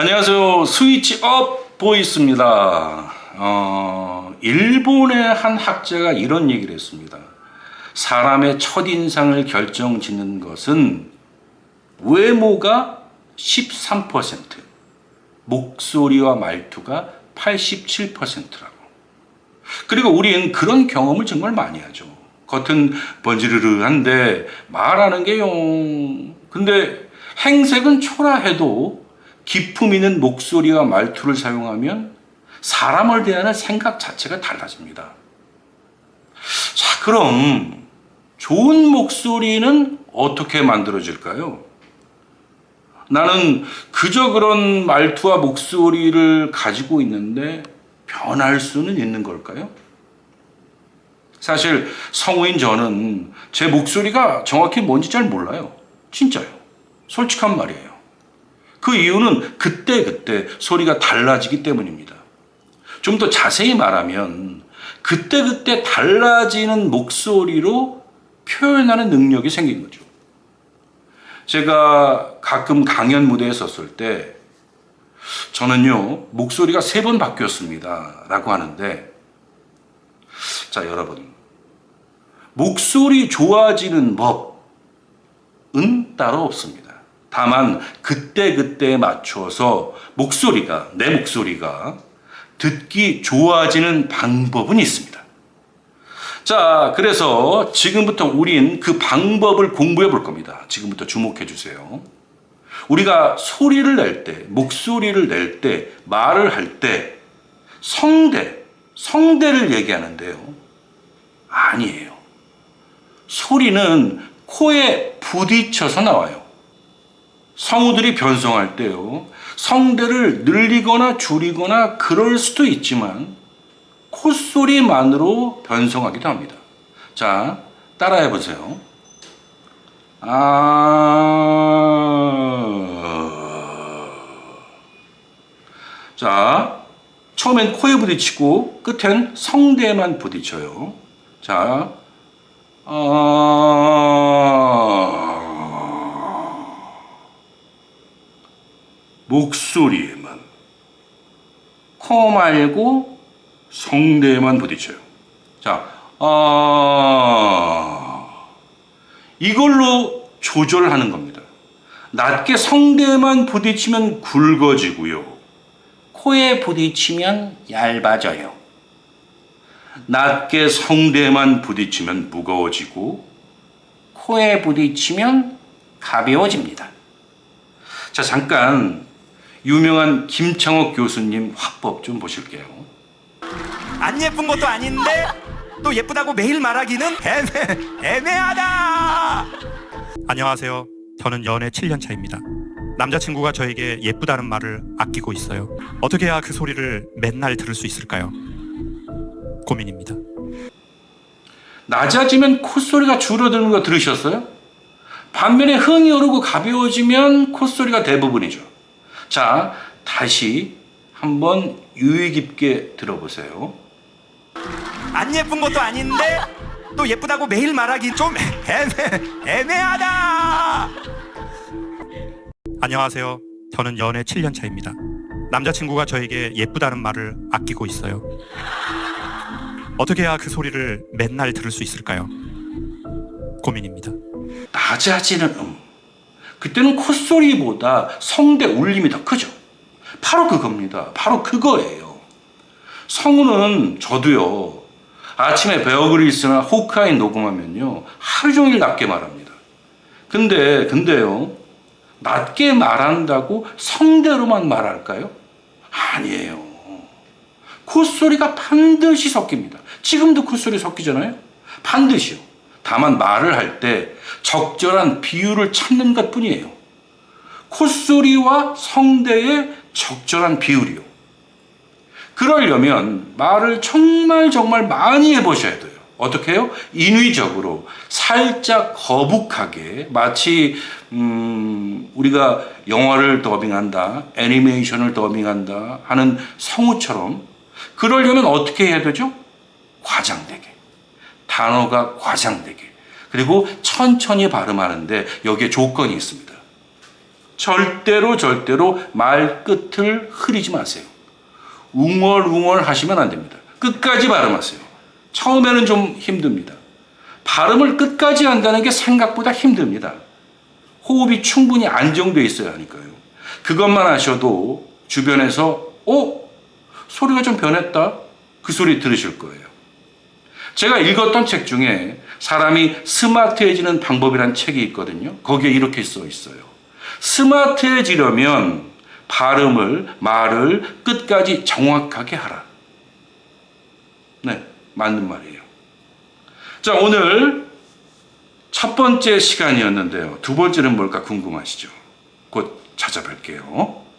안녕하세요. 스위치 업 보이스입니다. 어, 일본의 한 학자가 이런 얘기를 했습니다. 사람의 첫인상을 결정 짓는 것은 외모가 13%, 목소리와 말투가 87%라고. 그리고 우리는 그런 경험을 정말 많이 하죠. 겉은 번지르르한데 말하는 게 용. 근데 행색은 초라해도 기품 있는 목소리와 말투를 사용하면 사람을 대하는 생각 자체가 달라집니다. 자, 그럼 좋은 목소리는 어떻게 만들어질까요? 나는 그저 그런 말투와 목소리를 가지고 있는데 변할 수는 있는 걸까요? 사실 성우인 저는 제 목소리가 정확히 뭔지 잘 몰라요. 진짜요. 솔직한 말이에요. 그 이유는 그때 그때 소리가 달라지기 때문입니다. 좀 더 자세히 말하면 그때 그때 달라지는 목소리로 표현하는 능력이 생긴 거죠. 제가 가끔 강연 무대에 섰을 때 저는요, 목소리가 세 번 바뀌었습니다. 라고 하는데, 자, 여러분. 목소리 좋아지는 법은 따로 없습니다. 다만, 그때그때에 맞춰서 목소리가, 내 목소리가 듣기 좋아지는 방법은 있습니다. 자, 그래서 지금부터 우린 그 방법을 공부해 볼 겁니다. 지금부터 주목해 주세요. 우리가 소리를 낼 때, 목소리를 낼 때, 말을 할 때, 성대, 성대를 얘기하는데요. 아니에요. 소리는 코에 부딪혀서 나와요. 성우들이 변성할 때요. 성대를 늘리거나 줄이거나 그럴 수도 있지만 콧소리만으로 변성하기도 합니다. 자, 따라해 보세요. 아. 자, 처음엔 코에 부딪히고 끝엔 성대에만 부딪혀요. 자, 아. 목소리에만 코 말고 성대에만 부딪혀요. 자, 아. 이걸로 조절하는 겁니다. 낮게 성대에만 부딪히면 굵어지고요. 코에 부딪히면 얇아져요. 낮게 성대에만 부딪히면 무거워지고 코에 부딪히면 가벼워집니다. 자, 잠깐 유명한 김창옥 교수님 화법 좀 보실게요. 안 예쁜 것도 아닌데 또 예쁘다고 매일 말하기는 애매, 애매하다. 안녕하세요. 저는 연애 7년 차입니다. 남자친구가 저에게 예쁘다는 말을 아끼고 있어요. 어떻게 해야 그 소리를 맨날 들을 수 있을까요? 고민입니다. 낮아지면 콧소리가 줄어드는 거 들으셨어요? 반면에 흥이 오르고 가벼워지면 콧소리가 대부분이죠. 자, 다시 한번 유의 깊게 들어보세요. 안 예쁜 것도 아닌데 또 예쁘다고 매일 말하기 좀 애매, 애매하다. 안녕하세요. 저는 연애 7년 차입니다. 남자친구가 저에게 예쁘다는 말을 아끼고 있어요. 어떻게 해야 그 소리를 맨날 들을 수 있을까요? 고민입니다. 낮아지는 음. 그때는 콧소리보다 성대 울림이 더 크죠. 바로 그겁니다. 바로 그거예요. 성우는 저도요. 아침에 베어그릴스나 호크아이 녹음하면요. 하루 종일 낮게 말합니다. 근데 근데요. 낮게 말한다고 성대로만 말할까요? 아니에요. 콧소리가 반드시 섞입니다. 지금도 콧소리 섞이잖아요? 반드시요. 다만 말을 할 때 적절한 비율을 찾는 것 뿐이에요. 콧소리와 성대의 적절한 비율이요. 그러려면 말을 정말 정말 많이 해보셔야 돼요. 어떻게 해요? 인위적으로 살짝 거북하게 마치 음, 우리가 영화를 더빙한다, 애니메이션을 더빙한다 하는 성우처럼 그러려면 어떻게 해야 되죠? 과장되게 단어가 과장되게 그리고 천천히 발음하는데 여기에 조건이 있습니다. 절대로 절대로 말 끝을 흐리지 마세요. 웅얼웅얼 하시면 안 됩니다. 끝까지 발음하세요. 처음에는 좀 힘듭니다. 발음을 끝까지 한다는 게 생각보다 힘듭니다. 호흡이 충분히 안정되어 있어야 하니까요. 그것만 하셔도 주변에서 어? 소리가 좀 변했다? 그 소리 들으실 거예요. 제가 읽었던 책 중에 사람이 스마트해지는 방법이란 책이 있거든요. 거기에 이렇게 써 있어요. 스마트해지려면 발음을, 말을 끝까지 정확하게 하라. 네, 맞는 말이에요. 자, 오늘 첫 번째 시간이었는데요. 두 번째는 뭘까 궁금하시죠? 곧 찾아뵐게요.